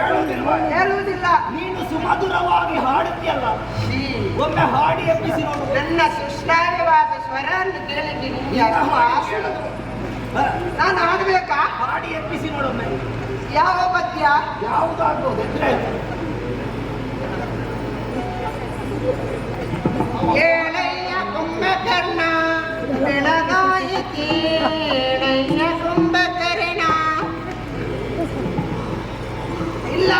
ಹೇಳುವುದಿಲ್ಲ. ನೀನು ಸುಮಧುರವಾಗಿ ಹಾಡುತ್ತೀಯಲ್ಲ. ಒಮ್ಮೆ ಹಾಡಿ ಎಬ್ಬಿಸಿ ನೋಡು ನನ್ನ ಸುಶ್ರಾವ್ಯವಾದ ಸ್ವರವನ್ನು ಕೇಳಿದ್ದೀನಿ ನಾನು ಹಾಡ್ಬೇಕಾ? ಹಾಡಿ ಎಬ್ಬಿಸಿ ನೋಡೊಮ್ಮೆ ಯಾವ ಪದ್ಯ? ಯಾವುದಾಗ್ಬೋದು ಎದ್ರೆ ಏಳಯ್ಯ ಕುಂಭಕರ್ಣ ಬೆಳಗಾಯಿತಿ ಏಳಯ್ಯ ಇಲ್ಲ.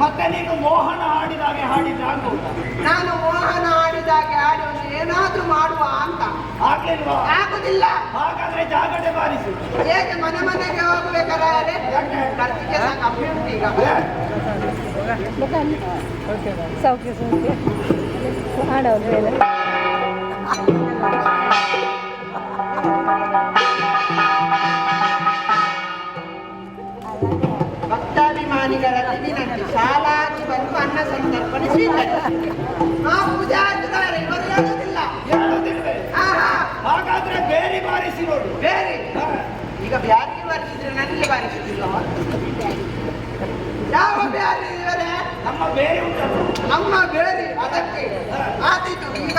ಮತ್ತೆ ನೀನು ಮೋಹನ ಹಾಡಿದಾಗೆ ಹಾಡಿದ್ರೆ ಆಗ್ಬಹುದಾ? ನಾನು ಮೋಹನ ಆಡಿದಾಗೆ ಹಾಡಿ ಒಂದು ಏನಾದ್ರೂ ಮಾಡುವ ಅಂತ. ಆಗ್ಲಿಲ್ವಾ? ಆಗುದಿಲ್ಲ. ಹಾಗಾದ್ರೆ ಜಾಗಟೆ ಬಾರಿಸು. ಹೇಗೆ ಮನೆ ಮನೆಗೆ ಹೋಗ್ಬೇಕಾದ್ರೆ? ಉಂಟು ಈಗ. ಸೌಖ್ಯ ಸೌಖ್ಯ ಆಡೋದು ಹಾಗಾದ್ರೆ ಬೇರೆ ಬಾರಿಸಿ ನೋಡು ಬೇರೆ ಈಗ ಬ್ಯಾರಿಗೆ ಬಾರಿಸಿದ್ರೆ ನನಗೆ ಬಾರಿಸುದಿಲ್ಲ ಯಾವ ಬ್ಯಾರಿ ಇವರೇ ನಮ್ಮ ಬೇರೆ ಉಂಟು ನಮ್ಮ ಬೇರೆ, ಅದಕ್ಕೆ. ಆದೀತು, ಈಗ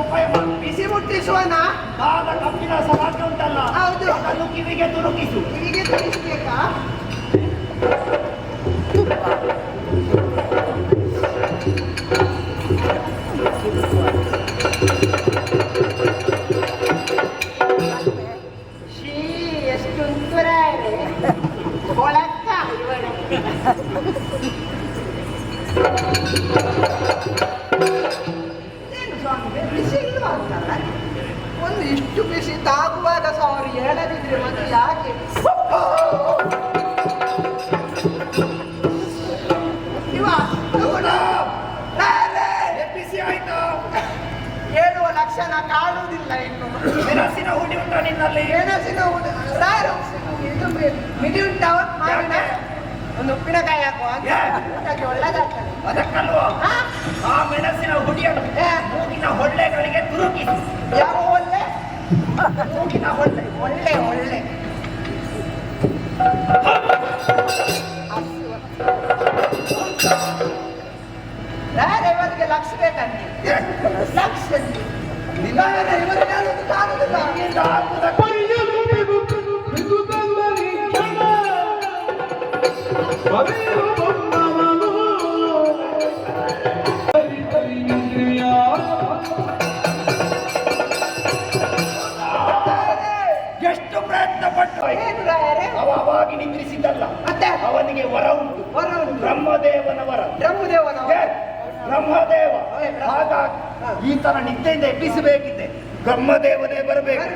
ಉಪಾಯ ಮಾಡು. ಬಿಸಿ ಮುಟ್ಟಿಸುವನ? ಕಾದ ಕಬ್ಬಿನ ಸಲಾಕೆ ಉಂಟಲ್ಲ ಹೌದು. ಅದನ್ನು ಕಿವಿಗೆ ತುರುಕಿಸು ಕಿವಿಗೆ ತಿಳಿಸ್ಬೇಕಾ ಬಿಸಿ ಅಂತಲ್ಲ ಒಂದು ಇಷ್ಟು ಬಿಸಿ ತಾಗುವಾಗ ಸಹ ಅವರು ಹೇಳದಿದ್ರೆ ಯಾಕೆ? ಲಕ್ಷಣ ಕಾಣುವುದಿಲ್ಲ ಇನ್ನು. ಮೆಣಸಿನ ಹುಡಿ ಉಂಟು ನಿನ್ನಲ್ಲಿ? ಮೆಣಸಿನ ಹುಡಿ. ರಾಯರು ಇದು ಮಿಡಿ ಉಂಟಾ ಮಾವಿನ? ಒಂದು ಉಪ್ಪಿನಕಾಯಿ ಹಾಕುವ. ಊಟಕ್ಕೆ ಒಳ್ಳೆದಾಗ್ತದೆ. ಅದಕ್ಕಲ್ವಾ? ಆ ಮೆಣಸಿನ ಹುಡಿಯನ್ನು ಏ. ಮೂಗಿನ ಹೊಳ್ಳೆಗಳಿಗೆ ತುರುಕಿ ಯಾವ ಒಳ್ಳೆ ಮೂಗಿನ ಹೊಳ್ಳೆ. ಒಳ್ಳೆ ಒಳ್ಳೆ. ಎಷ್ಟು ಪ್ರಯತ್ನ ಪಟ್ಟು ಅವಾಗಿ ನಿದ್ರಿಸಿದ್ದಲ್ಲ ಮತ್ತೆ ಅವನಿಗೆ ವರ. ಉಂಟು ವರ ಉಂಟು. ಬ್ರಹ್ಮದೇವನ ವರ ಬ್ರಹ್ಮದೇವನ ಬ್ರಹ್ಮದೇವ ಹಾಗಾಗಿ ಈ ತರ ನಿದ್ದೆಯಿಂದ ಎಬ್ಬಿಸಬೇಕಿದೆ. ಬ್ರಹ್ಮದೇವನೇ ಬರಬೇಕು.